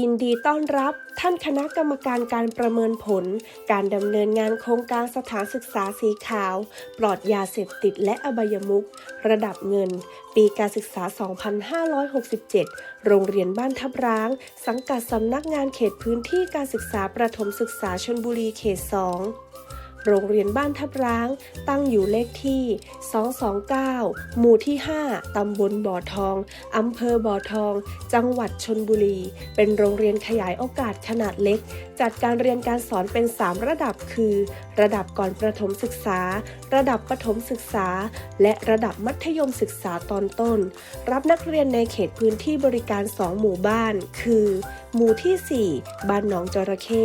ยินดีต้อนรับท่านคณะกรรมการการประเมินผล การดำเนินงานโครงการสถานศึกษาสีขาว ปลอดยาเสพติดและอบายมุขระดับเงิน ปีการศึกษา 2567 โรงเรียนบ้านทับร้าง สังกัดสำนักงานเขตพื้นที่การศึกษาประถมศึกษาชนบุรีเขต 2 โรงเรียนบ้านทับร้าง ตั้งอยู่เลขที่ 229 หมู่ที่ 5 ตำบลบ่อทอง อำเภอบ่อทอง จังหวัดชนบุรี เป็นโรงเรียนขยายโอกาสขนาดเล็ก จัดการเรียนการสอนเป็น 3 ระดับคือ ระดับก่อนประถมศึกษา ระดับประถมศึกษา และระดับมัธยมศึกษาตอนต้น รับนักเรียนในเขตพื้นที่บริการ 2 หมู่บ้าน คือ หมู่ที่ 4 บ้านหนองจระเข้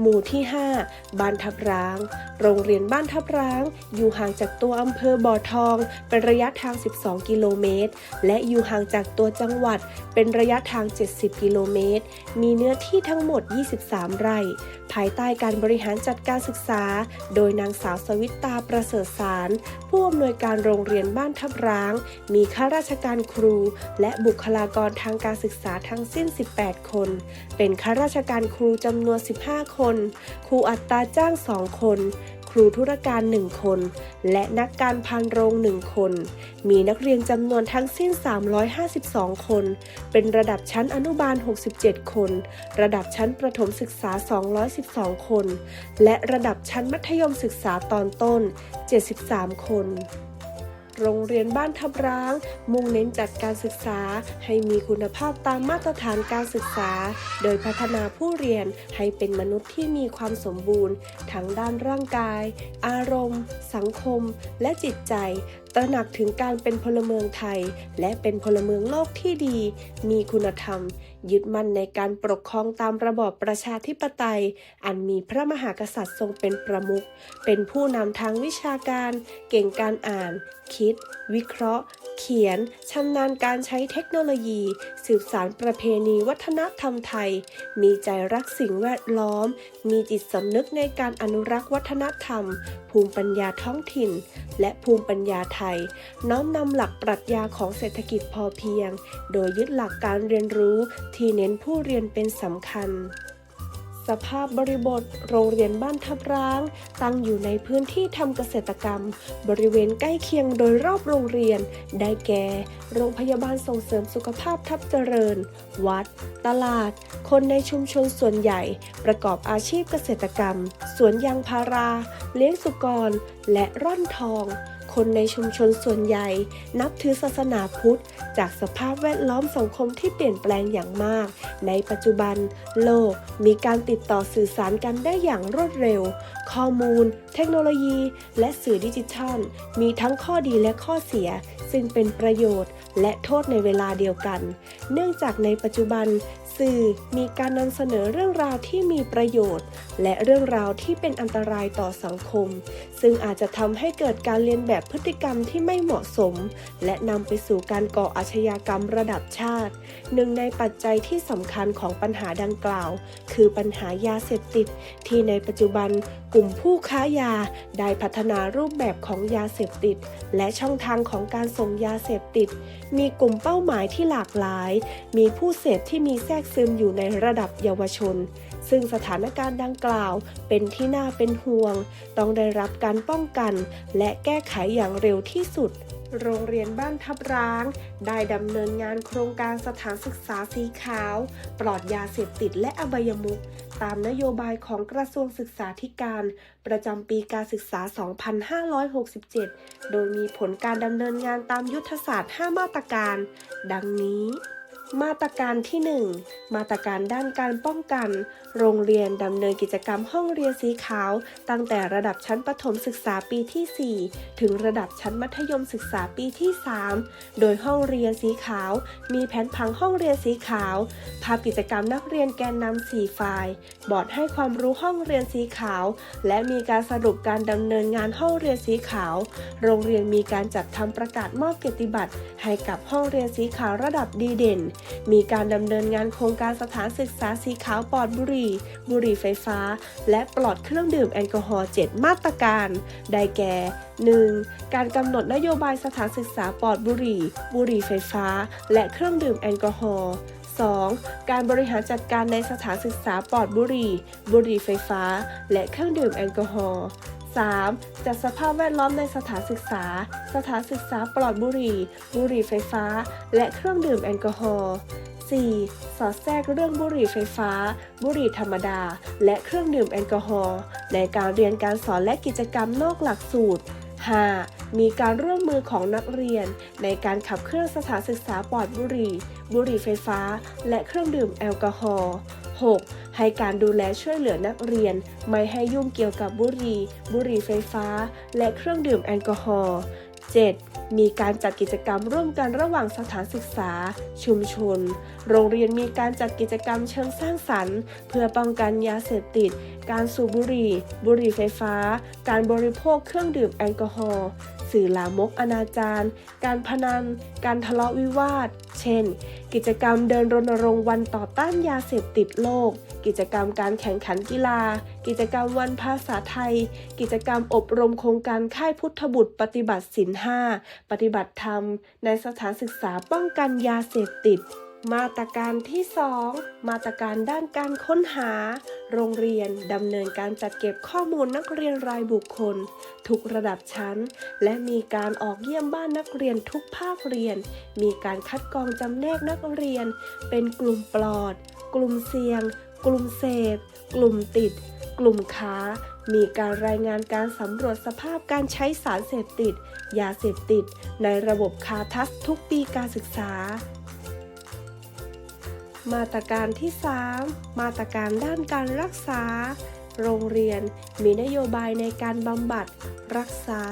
หมู่ที่ 5 บ้านทับร้าง โรงเรียนบ้านทับร้าง อยู่ห่างจากตัวอำเภอบ่อทอง เป็นระยะทาง 12 กิโลเมตร และอยู่ห่างจากตัวจังหวัด เป็นระยะทาง 70 กิโลเมตร มีเนื้อที่ทั้งหมด 23 ไร่ ภายใต้การบริหารจัดการศึกษา โดยนางสาวสวิตตาประเสริฐสาร ผู้อำนวยการโรงเรียนบ้านทับร้าง มีข้าราชการครู และบุคลากรทางการศึกษาทั้งสิ้น 18 คนเป็นข้าราชการครูจำนวน 15 คน ครูอัตราจ้าง 2 คน ครูธุรการ 1 คน และนักการพันโรง 1 คน มีนักเรียนจำนวนทั้งสิ้น 352 คน เป็นระดับชั้นอนุบาล 67 คน ระดับชั้นประถมศึกษา 212 คน และระดับชั้นมัธยมศึกษาตอนต้น 73 คน โรงเรียนบ้านทับร้าง มุ่งเน้นจัดการศึกษาให้มีคุณภาพตามมาตรฐานการศึกษา โดยพัฒนาผู้เรียนให้เป็นมนุษย์ที่มีความสมบูรณ์ทั้งด้านร่างกาย อารมณ์ สังคม และจิตใจตระหนักถึงการเป็นพลเมืองไทย และเป็นพลเมืองโลกที่ดี มีคุณธรรม ยึดมั่นในการปกครองตามระบอบประชาธิปไตย อันมีพระมหากษัตริย์ทรงเป็นประมุข เป็นผู้นำทางวิชาการ เก่งการอ่าน คิด วิเคราะห์ เขียนชำนาญการใช้เทคโนโลยี สืบสารประเพณีวัฒนธรรมไทย มีใจรักสิ่งแวดล้อม มีจิตสำนึกในการอนุรักษ์วัฒนธรรม ภูมิปัญญาท้องถิ่น และภูมิปัญญาไทย น้อมนำหลักปรัชญาของเศรษฐกิจพอเพียง โดยยึดหลักการเรียนรู้ที่เน้นผู้เรียนเป็นสำคัญ สภาพบริบท โรงเรียนบ้านทับร้าง ตั้งอยู่ในพื้นที่ทำเกษตรกรรม บริเวณใกล้เคียงโดยรอบโรงเรียน ได้แก่ โรงพยาบาลส่งเสริมสุขภาพทับเจริญ วัด ตลาด คนในชุมชนส่วนใหญ่ ประกอบอาชีพเกษตรกรรม สวนยางพารา เลี้ยงสุกร และร่อนทอง คนในชุมชนส่วนใหญ่ นับถือศาสนาพุทธ จากสภาพแวดล้อมสังคมที่เปลี่ยนแปลงอย่างมาก ในปัจจุบัน โลกมีการติดต่อสื่อสารกันได้อย่างรวดเร็ว ข้อมูล เทคโนโลยี และสื่อดิจิทัล มีทั้งข้อดีและข้อเสีย ซึ่งเป็นประโยชน์ และโทษในเวลาเดียวกัน เนื่องจากในปัจจุบัน สื่อมีการนำเสนอเรื่องราวที่มีประโยชน์ และเรื่องราวที่เป็นอันตรายต่อสังคม ซึ่งอาจจะทำให้เกิดการเรียนแบบพฤติกรรมที่ไม่เหมาะสม และนำไปสู่การก่ออาชญากรรมระดับชาติ หนึ่งในปัจจัยที่สำคัญของปัญหาดังกล่าว คือปัญหายาเสพติด ที่ในปัจจุบันกลุ่มผู้ค้ายาได้พัฒนารูปแบบของยาเสพติด และช่องทางของการส่งยาเสพติดมีกลุ่มเป้าหมายที่หลากหลาย มีผู้เสพที่มีแทรกซึมอยู่ในระดับเยาวชน ซึ่งสถานการณ์ดังกล่าวเป็นที่น่าเป็นห่วง ต้องได้รับการป้องกัน และแก้ไขอย่างเร็วที่สุด โรงเรียนบ้านทับร้าง ได้ดำเนินงานโครงการสถานศึกษาสีขาว ปลอดยาเสพติดและอบายมุขตามนโยบายของกระทรวงศึกษาธิการ ประจำปีการศึกษา 2567 โดยมีผลการดำเนินงานตามยุทธศาสตร์ 5 มาตรการ ดังนี้ มาตรการที่ 1 มาตรการด้านการป้องกัน โรงเรียนดำเนินกิจกรรมห้องเรียนสีขาว ตั้งแต่ระดับชั้นประถมศึกษาปีที่ 4 ถึงระดับชั้นมัธยมศึกษาปีที่ 3 โดยห้องเรียนสีขาว มีแผนผังห้องเรียนสีขาว ภาพกิจกรรมนักเรียนแกนนำ4ไฟล์บอร์ดให้ความรู้ห้องเรียนสีขาว และมีการสรุปการดำเนินงานห้องเรียนสีขาว โรงเรียนมีการจัดทำประกาศมอบเกียรติบัตรให้กับห้องเรียนสีขาวระดับดีเด่นมีการดำเนินงานโครงการสถานศึกษาสีขาวปลอดบุหรี่ บุหรี่ไฟฟ้า และปลอดเครื่องดื่มแอลกอฮอล์7มาตรการ ได้แก่ 1. การกำหนดนโยบายสถานศึกษาปลอดบุหรี่ บุหรี่ไฟฟ้า และเครื่องดื่มแอลกอฮอล์ 2. การบริหารจัดการในสถานศึกษาปลอดบุหรี่ บุหรี่ไฟฟ้า และเครื่องดื่มแอลกอฮอล์ 3. จัดสภาพแวดล้อมในสถานศึกษา สถานศึกษาปลอดบุหรี่ บุหรี่ไฟฟ้า และเครื่องดื่มแอลกอฮอล์ 4. สอดแทรกเรื่องบุหรี่ไฟฟ้า บุหรี่ธรรมดา และเครื่องดื่มแอลกอฮอล์ในการเรียนการสอนและกิจกรรมนอกหลักสูตร 5. มีการร่วมมือของนักเรียน ในการขับเคลื่อนสถานศึกษาปลอดบุหรี่ บุหรี่ไฟฟ้า และเครื่องดื่มแอลกอฮอล์ 6. ให้การดูแลช่วยเหลือนักเรียน ไม่ให้ยุ่งเกี่ยวกับบุหรี่ บุหรี่ไฟฟ้า และเครื่องดื่มแอลกอฮอล์ 7. มีการจัดกิจกรรมร่วมกันระหว่างสถานศึกษา ชุมชน โรงเรียนมีการจัดกิจกรรมเชิงสร้างสรรค์ เพื่อป้องกันยาเสพติด การสูบบุหรี่ บุหรี่ไฟฟ้า การบริโภคเครื่องดื่มแอลกอฮอล์ สื่อลามกอนาจารการพนัน การทะเลาะวิวาท เช่น กิจกรรมเดินรณรงค์วันต่อต้านยาเสพติดโลก กิจกรรมการแข่งขันกีฬา กิจกรรมวันภาษาไทย กิจกรรมอบรมโครงการค่ายพุทธบุตรปฏิบัติศีลห้าปฏิบัติธรรม ในสถานศึกษาป้องกันยาเสพติด มาตรการที่ 2 มาตรการด้านการค้นหา โรงเรียนดำเนินการจัดเก็บข้อมูลนักเรียนรายบุคคล ทุกระดับชั้น และมีการออกเยี่ยมบ้านนักเรียนทุกภาคเรียน มีการคัดกรองจำแนกนักเรียน เป็นกลุ่มปลอด กลุ่มเสี่ยง กลุ่มเสพ กลุ่มติด กลุ่มค้า มีการรายงานการสำรวจสภาพการใช้สารเสพติด ยาเสพติด ในระบบคาทัสทุกปีการศึกษา มาตรการที่ 3 มาตรการด้านการรักษา โรงเรียนมีนโยบายในการบำบัด รักษา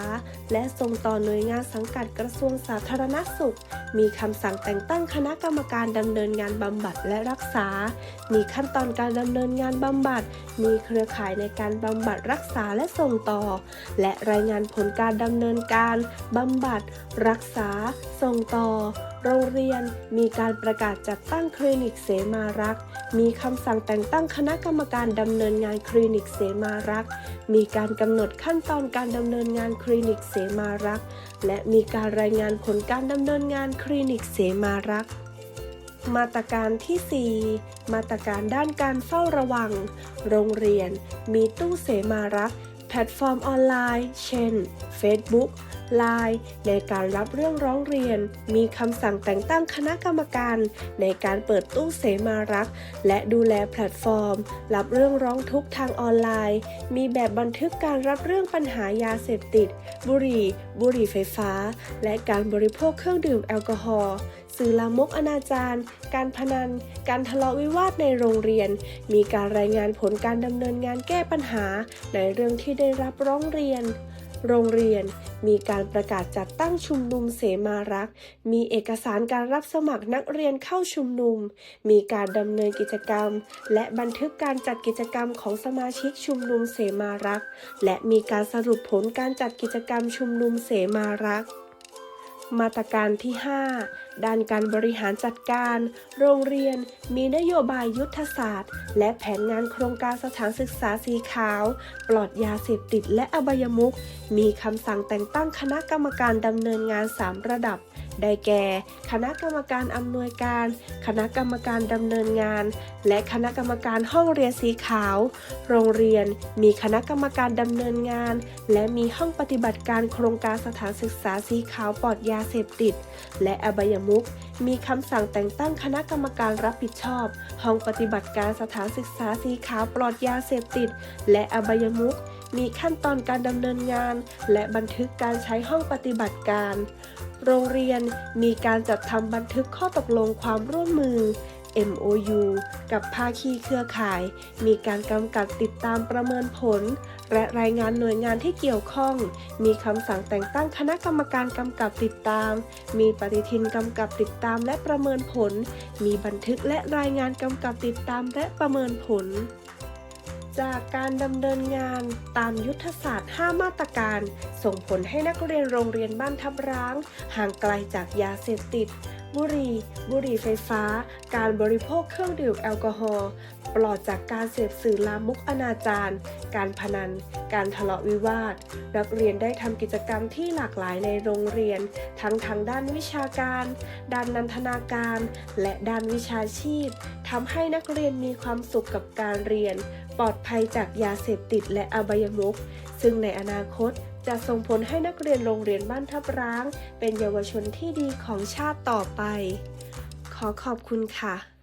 และส่งต่อหน่วยงานสังกัดกระทรวงสาธารณสุข มีคำสั่งแต่งตั้งคณะกรรมการดำเนินงานบำบัดและรักษา มีขั้นตอนการดำเนินงานบำบัด มีเครือข่ายในการบำบัดรักษาและส่งต่อ และรายงานผลการดำเนินการบำบัด รักษา ส่งต่อ โรงเรียนมีการประกาศจัดตั้งคลินิกเสมารักษ์ มีคำสั่งแต่งตั้งคณะกรรมการดำเนินงานคลินิกเสมารักษ์ มีการกำหนดขั้นตอนการดำเนินงานคลินิกเสมารักษ์ และมีการรายงานผลการดำเนินงานคลินิกเสมารักษ์มาตรการที่ 4 มาตรการด้านการเฝ้าระวัง โรงเรียน มีตู้เสมารักษ์ แพลตฟอร์มออนไลน์ เช่น Facebook Line ในการรับเรื่องร้องเรียน มีคำสั่งแต่งตั้งคณะกรรมการ ในการเปิดตู้เสมารัก และดูแลแพลตฟอร์ม รับเรื่องร้องทุกข์ทางออนไลน์ มีแบบบันทึกการรับเรื่องปัญหายาเสพติด บุหรี่ บุหรี่ไฟฟ้า และการบริโภคเครื่องดื่มแอลกอฮอล์สื่อลามกอนาจารการพนัน การทะเลาะวิวาทในโรงเรียน มีการรายงานผลการดำเนินงานแก้ปัญหา ในเรื่องที่ได้รับร้องเรียน โรงเรียน มีการประกาศจัดตั้งชุมนุมเสมารักษ์มีเอกสารการรับสมัครนักเรียนเข้าชุมนุม มีการดำเนินกิจกรรม และบันทึกการจัดกิจกรรมของสมาชิกชุมนุมเสมารักษ์และมีการสรุปผลการจัดกิจกรรมชุมนุมเสมารักษ์ มาตรการที่ 5 ด้านการบริหารจัดการ โรงเรียนมีนโยบายยุทธศาสตร์ และแผนงานโครงการสถานศึกษาสีขาว ปลอดยาเสพติดและอบายมุขมีคำสั่งแต่งตั้งคณะกรรมการดำเนินงาน 3 ระดับ ได้แก่ คณะกรรมการอำนวยการ คณะกรรมการดำเนินงาน และคณะกรรมการห้องเรียนสีขาว โรงเรียนมีคณะกรรมการดำเนินงาน และมีห้องปฏิบัติการโครงการสถานศึกษาสีขาวปลอดยาเสพติด และอบายมุขมีคำสั่งแต่งตั้งคณะกรรมการรับผิดชอบ ห้องปฏิบัติการสถานศึกษาสีขาวปลอดยาเสพติด และอบายมุขมีขั้นตอนการดำเนินงาน และบันทึกการใช้ห้องปฏิบัติการ โรงเรียนมีการจัดทำบันทึกข้อตกลงความร่วมมือ MOU กับภาคีเครือข่าย มีการกำกับติดตามประเมินผล และรายงานหน่วยงานที่เกี่ยวข้อง มีคำสั่งแต่งตั้งคณะกรรมการกำกับติดตาม มีปฏิทินกำกับติดตามและประเมินผล มีบันทึกและรายงานกำกับติดตามและประเมินผล จากการดำเนินงานตามยุทธศาสตร์ 5 มาตรการ ส่งผลให้นักเรียนโรงเรียนบ้านทับร้าง ห่างไกลจากยาเสพติด บุหรี่ บุหรี่ไฟฟ้า การบริโภคเครื่องดื่มแอลกอฮอล์ ปลอดจากการเสพสื่อลามกอนาจารการพนัน การทะเลาะวิวาท นักเรียนได้ทำกิจกรรมที่หลากหลายในโรงเรียน ทั้งทางด้านวิชาการ ด้านนันทนาการ และด้านวิชาชีพทำให้นักเรียนมีความสุขกับการเรียน ปลอดภัยจากยาเสพติดและอบายมุข ซึ่งในอนาคต จะส่งผลให้นักเรียนโรงเรียนบ้านทับร้าง เป็นเยาวชนที่ดีของชาติต่อไป ขอขอบคุณค่ะ